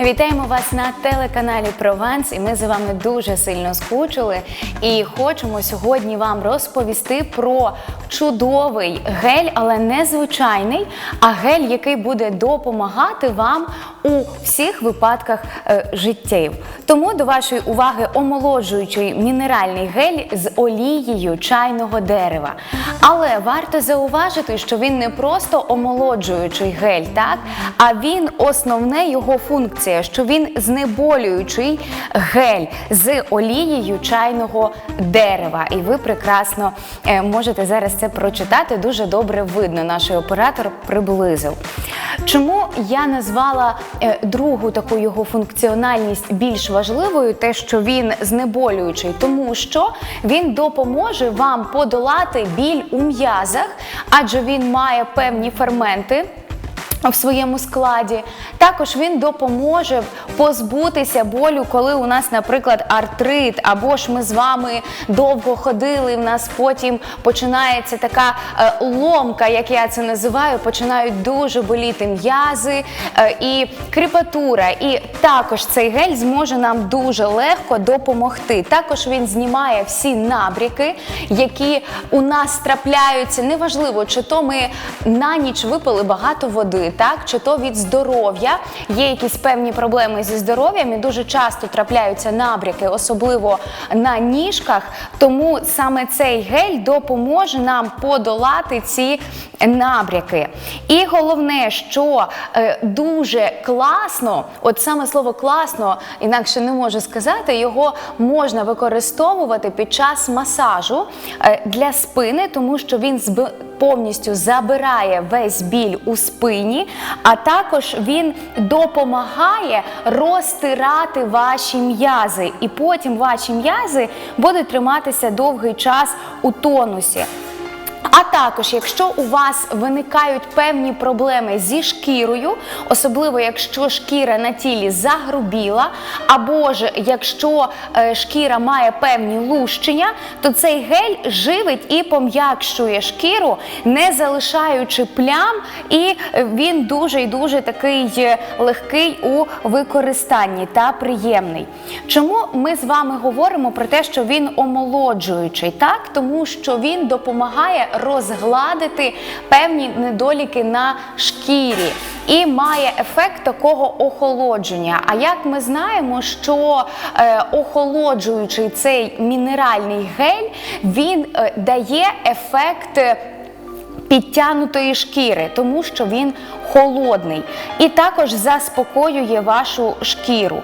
Вітаємо вас на телеканалі Прованс, і ми за вами дуже сильно скучили. І хочемо сьогодні вам розповісти про чудовий гель, але не звичайний, а гель, який буде допомагати вам у всіх випадках е, життєв. Тому до вашої уваги омолоджуючий мінеральний гель з олією чайного дерева. Але варто зауважити, що він не просто омолоджуючий гель, так а він основне його функція, що він знеболюючий гель з олією чайного дерева. І ви прекрасно е, можете зараз це прочитати. Дуже добре видно. Наш оператор приблизив. Чому я назвала е, другу таку його функціональність більш важливою, те, що він знеболюючий, тому що він допоможе вам подолати біль у м'язах, адже він має певні ферменти. В своєму складі також він допоможе позбутися болю, коли у нас, наприклад, артрит, або ж ми з вами довго ходили. і В нас потім починається така е, ломка, як я це називаю. Починають дуже боліти м'язи е, і кріпатура. І також цей гель зможе нам дуже легко допомогти. Також він знімає всі набряки, які у нас трапляються. Неважливо, чи то ми на ніч випили багато води так чи то від здоров'я. Є якісь певні проблеми зі здоров'ям і дуже часто трапляються набряки, особливо на ніжках. Тому саме цей гель допоможе нам подолати ці набряки. І головне, що е, дуже класно, от саме слово класно, інакше не можу сказати, його можна використовувати під час масажу е, для спини, тому що він зб повністю забирає весь біль у спині, а також він допомагає розтирати ваші м'язи, і потім ваші м'язи будуть триматися довгий час у тонусі. А також, якщо у вас виникають певні проблеми зі шкірою, особливо якщо шкіра на тілі загрубіла, або ж якщо е, шкіра має певні лущення, то цей гель живить і пом'якшує шкіру, не залишаючи плям, і він дуже і дуже такий е, легкий у використанні та приємний. Чому ми з вами говоримо про те, що він омолоджуючий? Так, тому що він допомагає розгладити певні недоліки на шкірі і має ефект такого охолодження. А як ми знаємо, що е, охолоджуючий цей мінеральний гель він е, дає ефект. е, Підтянутої шкіри, тому що він холодний, і також заспокоює вашу шкіру.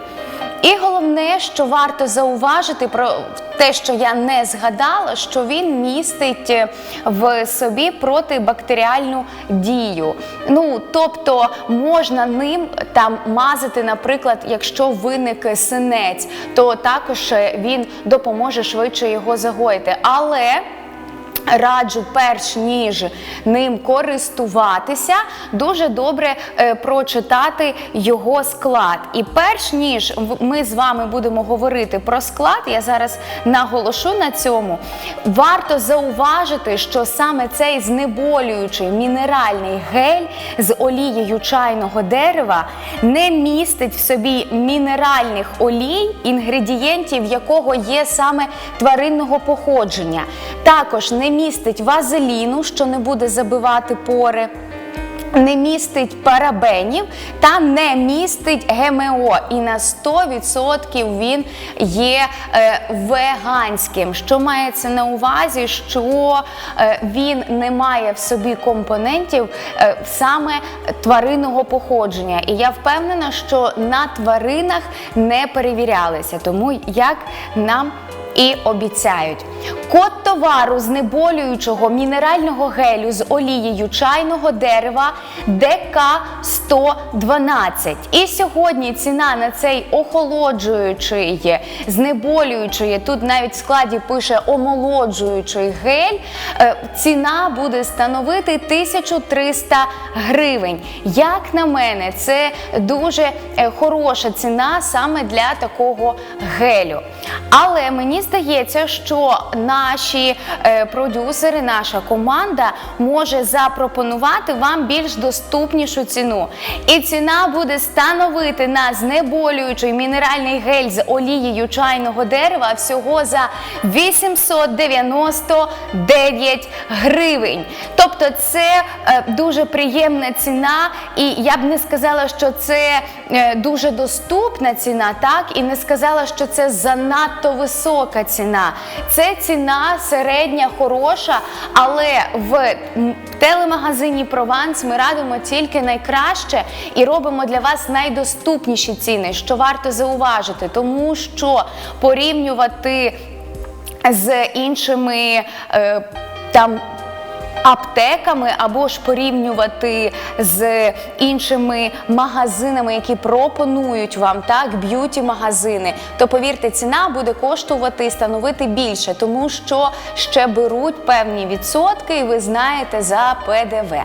І головне, що варто зауважити про те, що я не згадала, що він містить е, в собі протибактеріальну дію. Ну тобто можна ним там мазати, наприклад, якщо виник синець, то також е, він допоможе швидше його загоїти. Але Раджу, перш ніж ним користуватися, дуже добре е, прочитати його склад. І перш ніж ми з вами будемо говорити про склад, я зараз наголошу на цьому. Варто зауважити, що саме цей знеболюючий мінеральний гель з олією чайного дерева не містить в собі мінеральних олій, інгредієнтів якого є саме тваринного походження. Також не містить вазеліну, що не буде забивати пори. Не містить парабенів та не містить ГМО. І на 100% він є е, веганським. Що мається на увазі, що е, він не має в собі компонентів е, саме тваринного походження. І я впевнена, що на тваринах не перевірялися. Тому як нам і обіцяють. Код товару знеболюючого мінерального гелю з олією чайного дерева ДК-112. І сьогодні ціна на цей охолоджуючий, знеболюючий, тут навіть в складі пише омолоджуючий гель, е, ціна буде становити 1300 гривень. Як на мене, це дуже е, хороша ціна саме для такого гелю. Але мені здається, що наші е, продюсери, наша команда може запропонувати вам більш доступнішу ціну. І ціна буде становити на знеболюючий мінеральний гель з олією чайного дерева всього за 899 гривень. Тобто це е, дуже приємна ціна, і я б не сказала, що це е, дуже доступна ціна, так і не сказала, що це занадто висока ціна. Це ціна середня, хороша, але в телемагазині Прованс ми радимо тільки найкраще і робимо для вас найдоступніші ціни, що варто зауважити, тому що порівнювати з іншими е, там. Аптеками або ж порівнювати з іншими магазинами, які пропонують вам так б'юті-магазини, то повірте, ціна буде коштувати і становити більше, тому що ще беруть певні відсотки, і ви знаєте за ПДВ.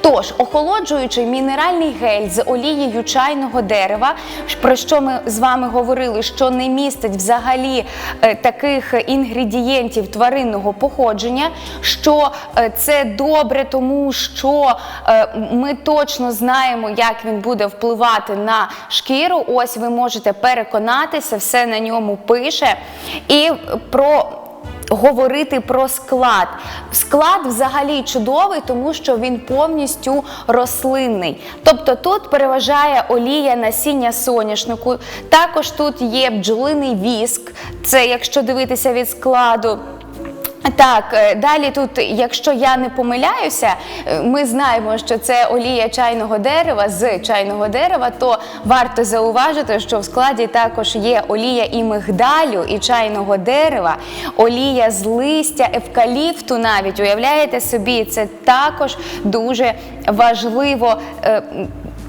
Тож, охолоджуючий мінеральний гель з олією чайного дерева, про що ми з вами говорили, що не містить взагалі е, таких інгредієнтів тваринного походження, що е, добре, тому що е, ми точно знаємо, як він буде впливати на шкіру. Ось ви можете переконатися, все на ньому пише. І про Говорити про склад. Склад взагалі чудовий, тому що він повністю рослинний. Тобто тут переважає олія насіння соняшнику. Також тут є бджолиний віск, це якщо дивитися від складу. Так, е, далі тут, якщо я не помиляюся, е, ми знаємо, що це олія чайного дерева з чайного дерева, то варто зауважити, що в складі також є олія і мигдалю, і чайного дерева, олія з листя, евкаліпту навіть. Уявляєте собі, це також дуже важливо.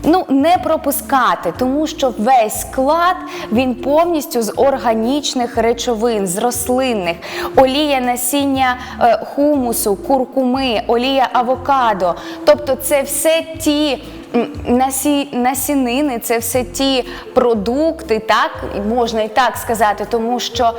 Ну, не пропускати, тому що весь склад він повністю з органічних речовин, з рослинних, олія насіння е, хумусу, куркуми, олія авокадо. Тобто, це все ті. Насі, насінини, це все ті продукти, так можна і так сказати, тому що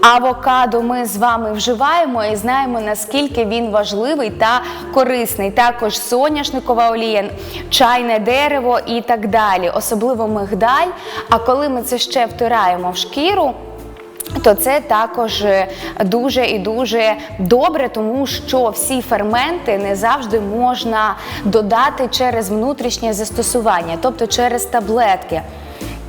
Авокадо ми з вами вживаємо і знаємо, наскільки він важливий та корисний. Також соняшникова олія, чайне дерево і так далі, особливо мигдаль. А коли ми це ще втираємо в шкіру. То це також е, дуже і дуже добре, тому що всі ферменти не завжди можна додати через внутрішнє застосування, тобто через таблетки.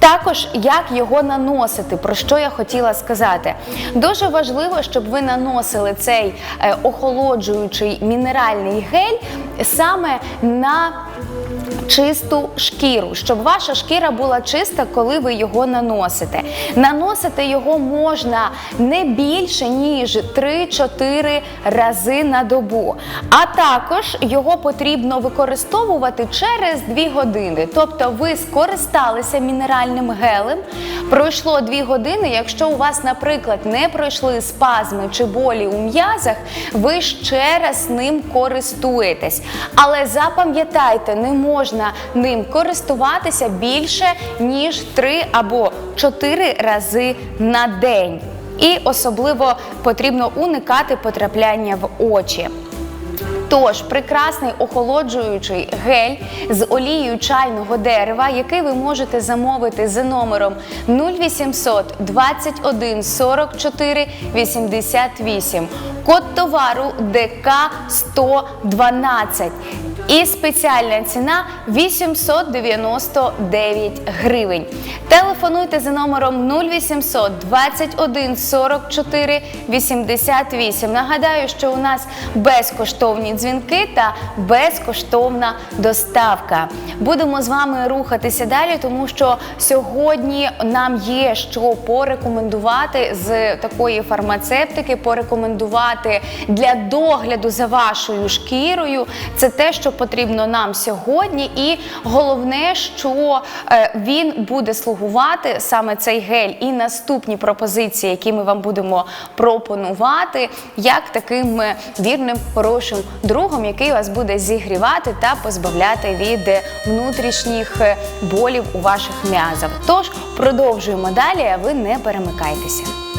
Також як його наносити, про що я хотіла сказати. Дуже важливо, щоб ви наносили цей е, охолоджуючий мінеральний гель саме на чисту шкіру, щоб ваша шкіра була чиста, коли ви його наносите. Наносити його можна не більше, ніж 3-4 рази на добу. А також його потрібно використовувати через 2 години. Тобто ви скористалися мінеральним гелем, пройшло 2 години. Якщо у вас, наприклад, не пройшли спазми чи болі у м'язах, ви ще раз ним користуєтесь. Але запам'ятайте, не можна ним користуватися більше, ніж 3 або 4 рази на день. І особливо потрібно уникати потрапляння в очі. Тож прекрасний охолоджуючий гель з олією чайного дерева, який ви можете замовити за номером 0800 21 44 88. Код товару ДК 112. І спеціальна ціна 899 гривень. Телефонуйте за номером 0800 21 44 88. Нагадаю, що у нас безкоштовні дзвінки та безкоштовна доставка. Будемо з вами рухатися далі, тому що сьогодні нам є що порекомендувати з такої фармацевтики, порекомендувати для догляду за вашою шкірою. Це те, що потрібно нам сьогодні, і головне, що е, він буде слугувати саме цей гель і наступні пропозиції, які ми вам будемо пропонувати, як таким е, вірним хорошим другом, який вас буде зігрівати та позбавляти від внутрішніх е, болів у ваших м'язах. Тож продовжуємо далі, ви не перемикайтеся.